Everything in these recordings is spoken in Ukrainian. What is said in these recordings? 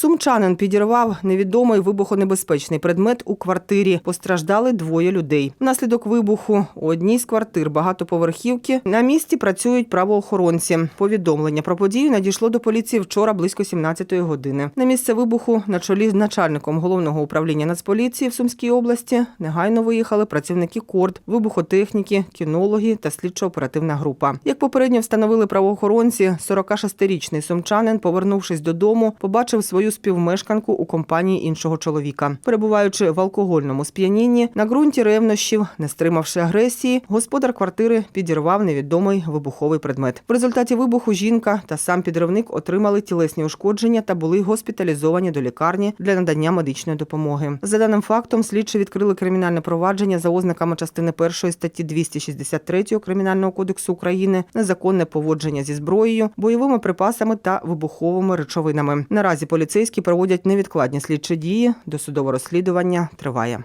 Сумчанин підірвав невідомий вибухонебезпечний предмет у квартирі. Постраждали двоє людей. Внаслідок вибуху у одній з квартир багатоповерхівки на місці працюють правоохоронці. Повідомлення про подію надійшло до поліції вчора близько 17-ї години. На місце вибуху на чолі з начальником головного управління Нацполіції в Сумській області негайно виїхали працівники КОРД, вибухотехніки, кінологи та слідчо-оперативна група. Як попередньо встановили правоохоронці, 46-річний сумчанин, повернувшись додому, побачив свою співмешканку у компанії іншого чоловіка. Перебуваючи в алкогольному сп'янінні, на ґрунті ревнощів, не стримавши агресії, господар квартири підірвав невідомий вибуховий предмет. В результаті вибуху жінка та сам підривник отримали тілесні ушкодження та були госпіталізовані до лікарні для надання медичної допомоги. За даним фактом, слідчі відкрили кримінальне провадження за ознаками частини першої статті 263 Кримінального кодексу України незаконне поводження зі зброєю, бойовими припасами та вибуховими речовинами. Наразі поліцейські проводять невідкладні слідчі дії. Досудове розслідування триває.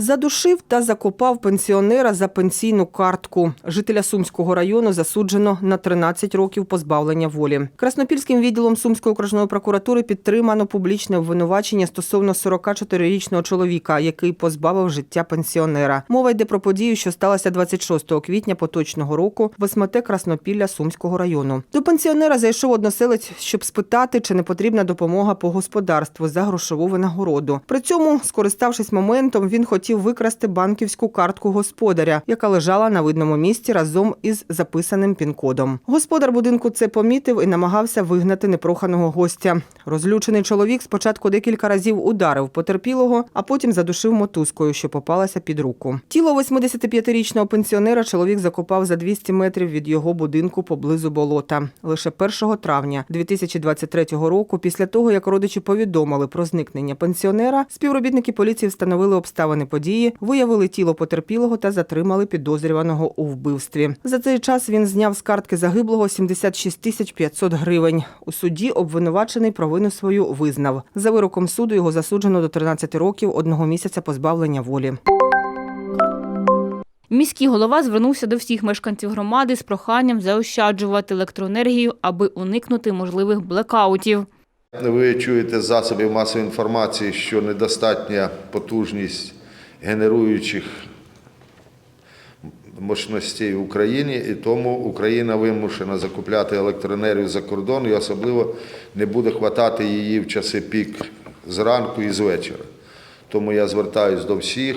Задушив та закопав пенсіонера за пенсійну картку. Жителя Сумського району засуджено на 13 років позбавлення волі. Краснопільським відділом Сумської окружної прокуратури підтримано публічне обвинувачення стосовно 44-річного чоловіка, який позбавив життя пенсіонера. Мова йде про подію, що сталася 26 квітня поточного року в СМТ Краснопілля Сумського району. До пенсіонера зайшов односелець, щоб спитати, чи не потрібна допомога по господарству за грошову винагороду. При цьому, скориставшись моментом, він хотів викрасти банківську картку господаря, яка лежала на видному місці разом із записаним пін-кодом. Господар будинку це помітив і намагався вигнати непроханого гостя. Розлючений чоловік спочатку декілька разів ударив потерпілого, а потім задушив мотузкою, що попалася під руку. Тіло 85-річного пенсіонера чоловік закопав за 200 метрів від його будинку поблизу болота. Лише 1 травня 2023 року, після того як родичі повідомили про зникнення пенсіонера, співробітники поліції встановили обставини виявили тіло потерпілого та затримали підозрюваного у вбивстві. За цей час він зняв з картки загиблого 76 тисяч 500 гривень. У суді обвинувачений провину свою визнав. За вироком суду його засуджено до 13 років одного місяця позбавлення волі. Міський голова звернувся до всіх мешканців громади з проханням заощаджувати електроенергію, аби уникнути можливих блекаутів. Ви чуєте з засобів масової інформації, що недостатня потужність генеруючих мощностей в Україні, і тому Україна вимушена закупляти електроенергію за кордон, і особливо не буде хватати її в часи пік зранку і з вечора. Тому я звертаюся до всіх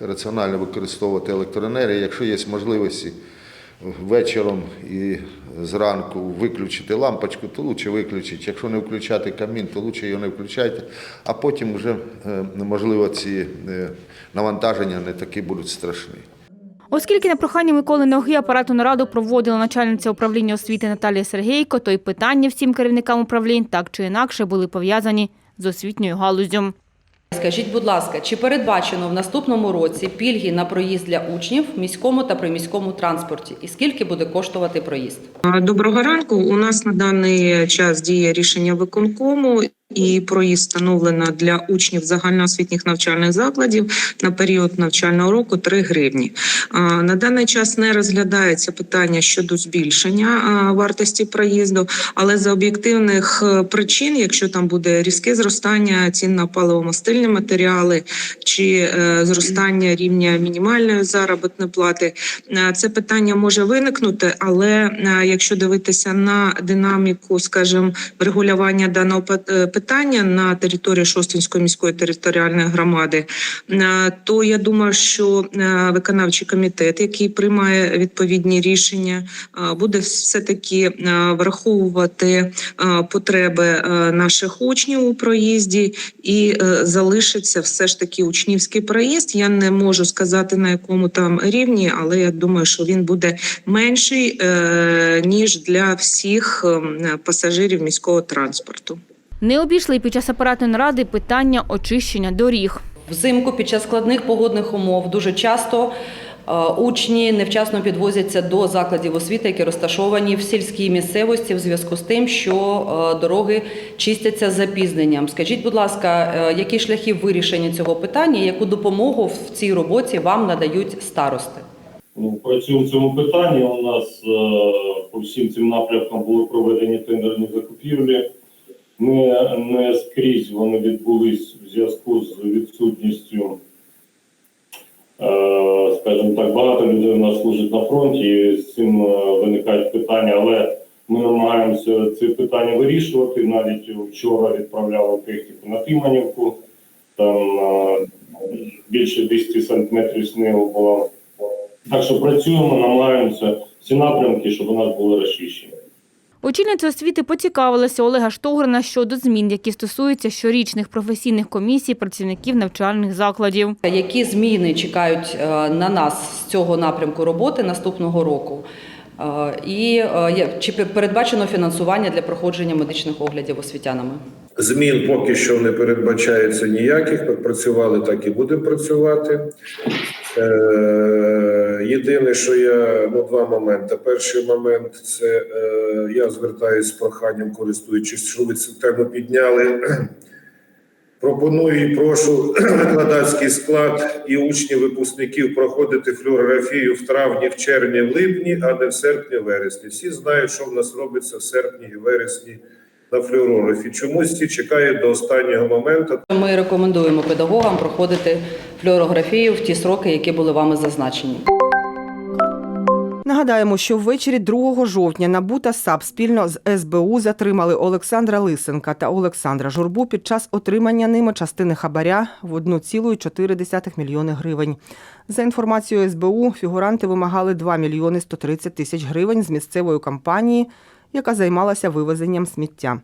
раціонально використовувати електроенергію. Якщо є можливості вечором і зранку виключити лампочку, то краще виключити. Якщо не включати камін, то краще його не включайте, а потім вже, е, можливо, ці е, навантаження не такі будуть страшні. Оскільки на прохання Миколи Ноги апарату нараду проводила начальниця управління освіти Наталія Сергійко, то й питання всім керівникам управлінь так чи інакше були пов'язані з освітньою галуззю. Скажіть, будь ласка, чи передбачено в наступному році пільги на проїзд для учнів в міському та приміському транспорті? І скільки буде коштувати проїзд? Доброго ранку. У нас на даний час діє рішення виконкому. І проїзд встановлено для учнів загальноосвітніх навчальних закладів на період навчального року 3 гривні. На даний час не розглядається питання щодо збільшення вартості проїзду, але за об'єктивних е, причин, якщо там буде різке зростання цін на паливомастильні матеріали чи е, зростання рівня мінімальної заробітної плати, е, це питання може виникнути. Але якщо дивитися на динаміку, скажімо, регулювання даного пит- е, питання на території Шостинської міської територіальної громади, е, то я думаю, що е, виконавчий комітет, який приймає відповідні рішення, е, буде все таки враховувати потреби наших учнів у проїзді і залишиться все ж таки учнівський проїзд. Я не можу сказати на якому там рівні, але я думаю, що він буде менший ніж для всіх ем, пасажирів міського транспорту. Не обійшли під час апаратної наради питання очищення доріг. Взимку під час складних погодних умов дуже часто е, учні невчасно підвозяться до закладів освіти, які розташовані в сільській місцевості, в зв'язку з тим, що е, дороги чистяться з запізненням. Скажіть, будь ласка, е, які шляхи вирішення цього питання, яку допомогу в цій роботі вам надають старости? Ну, працюємо в цьому питанні. У нас по всім цим напрямкам були проведені тендерні закупівлі. Не, не скрізь вони відбулись в зв'язку з відсутністю, е, скажімо так, багато людей у нас служить на фронті, і з цим е, виникають питання, але ми намагаємося ці питання вирішувати. Навіть вчора відправляли техніку на Тиманівку, там е, більше 10 сантиметрів снігу було. Так що працюємо, намагаємося всі напрямки, щоб у нас були розчищені. Очільниця освіти поцікавилася Олега Штогрина щодо змін, які стосуються щорічних професійних комісій працівників навчальних закладів. Які зміни чекають е, на нас з цього напрямку роботи наступного року? Е, І е, чи передбачено фінансування для проходження медичних оглядів освітянами? Змін поки що не передбачається ніяких. Як працювали, так і будемо працювати. Е, єдине, що я ну, два моменти. Перший момент це е, я звертаюся з проханням, користуючись, що ви цю тему підняли. Пропоную і прошу викладацький склад і учнів випускників проходити флюорографію в травні, в червні, в липні, а не в серпні, вересні. Всі знають, що в нас робиться в серпні і вересні на флюорографі. Чомусь всі чекають до останнього моменту. Ми рекомендуємо педагогам проходити флюорографію в ті сроки, які були вами зазначені. Нагадаємо, що ввечері 2 жовтня НАБУ та САП спільно з СБУ затримали Олександра Лисенка та Олександра Журбу під час отримання ними частини хабаря в 1,4 мільйони гривень. За інформацією СБУ, фігуранти вимагали 2 мільйони 130 тисяч гривень з місцевої компанії, яка займалася вивезенням сміття.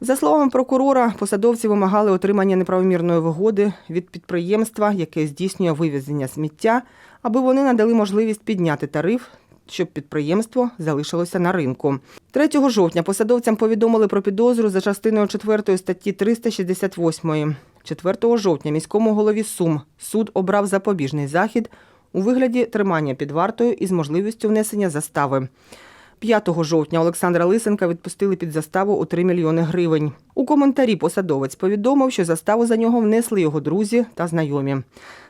За словами прокурора, посадовці вимагали отримання неправомірної вигоди від підприємства, яке здійснює вивезення сміття, аби вони надали можливість підняти тариф, щоб підприємство залишилося на ринку. 3 жовтня посадовцям повідомили про підозру за частиною 4 статті 368. 4 жовтня міському голові Сум суд обрав запобіжний захід у вигляді тримання під вартою із можливістю внесення застави. 5 жовтня Олександра Лисенка відпустили під заставу у 3 мільйони гривень. У коментарі посадовець повідомив, що заставу за нього внесли його друзі та знайомі.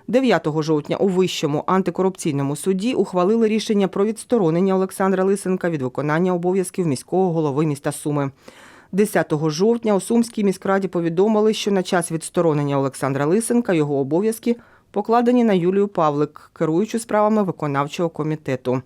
9 жовтня у Вищому антикорупційному суді ухвалили рішення про відсторонення Олександра Лисенка від виконання обов'язків міського голови міста Суми. 10 жовтня у Сумській міськраді повідомили, що на час відсторонення Олександра Лисенка його обов'язки покладені на Юлію Павлик, керуючу справами виконавчого комітету.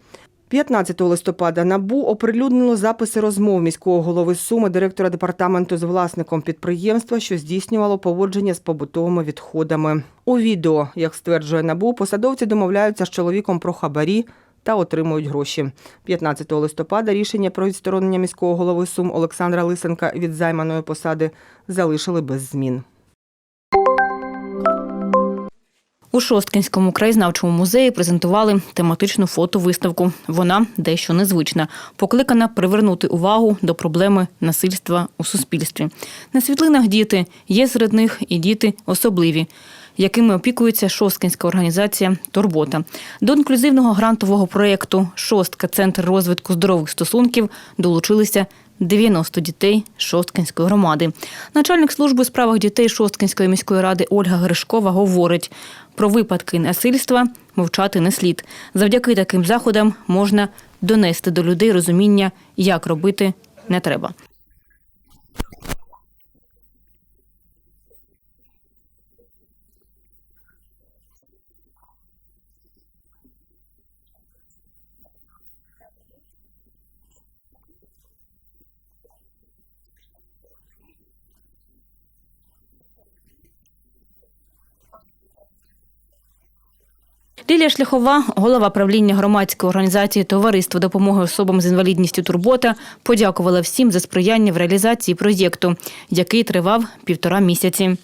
15 листопада НАБУ оприлюднило записи розмов міського голови Суми, директора департаменту з власником підприємства, що здійснювало поводження з побутовими відходами. У відео, як стверджує НАБУ, посадовці домовляються з чоловіком про хабарі та отримують гроші. 15 листопада рішення про відсторонення міського голови Сум Олександра Лисенка від займаної посади залишили без змін. У Шосткінському краєзнавчому музеї презентували тематичну фотовиставку. Вона дещо незвична, покликана привернути увагу до проблеми насильства у суспільстві. На світлинах діти є серед них і діти особливі, якими опікується Шосткінська організація Турбота. До інклюзивного грантового проєкту Шостка Центр розвитку здорових стосунків долучилися 90 дітей Шосткинської громади. Начальник служби у справах дітей Шосткинської міської ради Ольга Гришкова говорить, про випадки насильства мовчати не слід. Завдяки таким заходам можна донести до людей розуміння, як робити не треба. Лілія Шляхова, голова правління громадської організації Товариство допомоги особам з інвалідністю Турбота, подякувала всім за сприяння в реалізації проєкту, який тривав півтора місяці.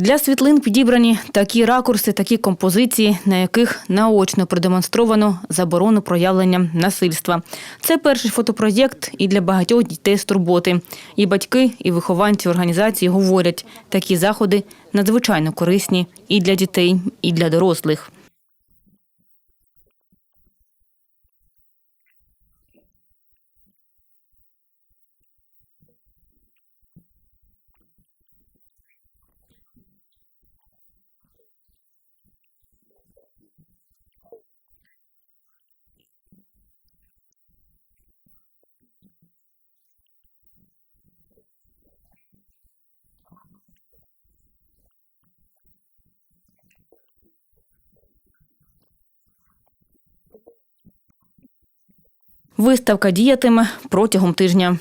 Для світлин підібрані такі ракурси, такі композиції, на яких наочно продемонстровано заборону проявлення насильства. Це перший фотопроєкт і для багатьох дітей з турботи. І батьки, і вихованці організації говорять, такі заходи надзвичайно корисні і для дітей, і для дорослих. Виставка діятиме протягом тижня.